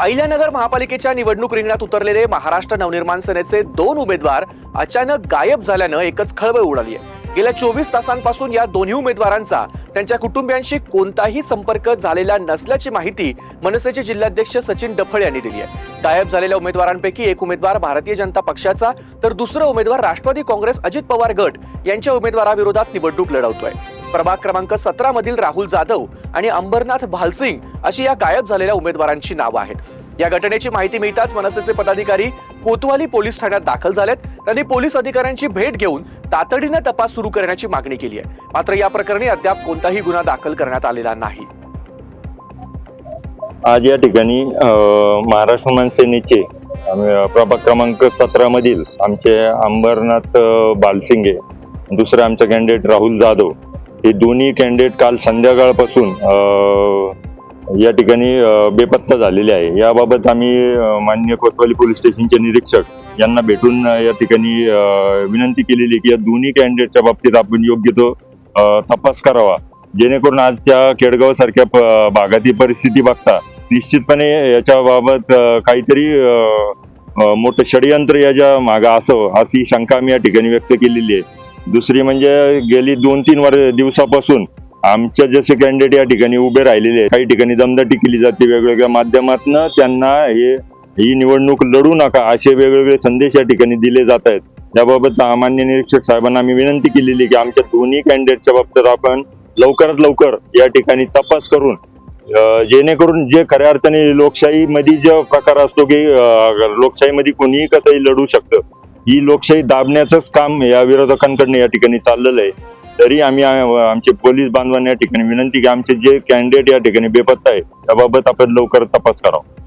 अहिल्यानगर महापालिकेच्या निवडणूक रिंगणात उतरलेले महाराष्ट्र नवनिर्माण सेनेचे दोन उमेदवार अचानक गायब झाल्यानं एकच खळबळ उडाली आहे. गेल्या चोवीस तासांपासून या दोन्ही उमेदवारांचा त्यांच्या कुटुंबियांशी कोणताही संपर्क झालेला नसल्याची माहिती मनसेचे जिल्हाध्यक्ष सचिन डफळ यांनी दिली आहे. गायब झालेल्या उमेदवारांपैकी एक उमेदवार भारतीय जनता पक्षाचा तर दुसरा उमेदवार राष्ट्रवादी काँग्रेस अजित पवार गट यांच्या उमेदवाराविरोधात निवडणूक लढवतोय. प्रभाग क्रमांक सतरा मधील राहुल जाधव आणि अंबरनाथ भालसिंग अशी या गायब झालेल्या उमेदवारांची नावं आहेत. या घटनेची माहिती मिळताच मनसेचे पदाधिकारी कोतवाली पोलीस ठाण्यात दाखल झालेत. त्यांनी पोलीस अधिकाऱ्यांची भेट घेऊन तातडीनं तपास सुरू करण्याची मागणी केली आहे. मात्र या प्रकरणी अद्याप कोणताही गुन्हा दाखल करण्यात आलेला नाही. आज या ठिकाणी महाराष्ट्र मनसेनेचे प्रभाग क्रमांक सतरा मधील आमचे अंबरनाथ बालसिंगे दुसरा आमचा कॅन्डिडेट राहुल जाधव हे दोन्ही कॅन्डिडेट काल संध्याकाळपासून या ठिकाणी बेपत्ता झालेले आहे. याबाबत आम्ही मान्य कोतवाली पोलीस स्टेशनचे निरीक्षक यांना भेटून या ठिकाणी विनंती केलेली आहे की या दोन्ही कॅन्डिडेटच्या बाबतीत आपण योग्य तो तपास करावा. जेणेकरून आजच्या केडगाव सारख्या भागातील परिस्थिती बघता निश्चितपणे याच्याबाबत काहीतरी मोठं षडयंत्र याच्या मागा असं अशी शंका आम्ही या ठिकाणी व्यक्त केलेली आहे. दुसरी म्हणजे गेली दोन तीन वर दिवसापासून आमच्या जसे कॅन्डिडेट या ठिकाणी उभे राहिलेले आहेत काही ठिकाणी दमदाटी केली जाते वेगवेगळ्या माध्यमातून त्यांना हे ही निवडणूक लढू नका असे वेगवेगळे संदेश या ठिकाणी दिले जात आहेत. त्याबाबत मान्य निरीक्षक साहेबांना आम्ही विनंती केलेली की आमच्या दोन्ही कॅन्डिडेटच्या बाबतीत आपण लवकरात लवकर या ठिकाणी तपास करून जेणेकरून जे खऱ्या अर्थाने लोकशाहीमध्ये जो प्रकार असतो की लोकशाहीमध्ये कोणीही कसंही लढू शकतं ही लोकशाही दाबण्याचंच काम या विरोधकांकडनं या ठिकाणी चाललेलं आहे. तरी आम्ही आमचे पोलीस बांधवांना या ठिकाणी विनंती की आमचे जे कॅन्डिडेट या ठिकाणी बेपत्ता आहे त्याबाबत आपण लवकर तपास करावा.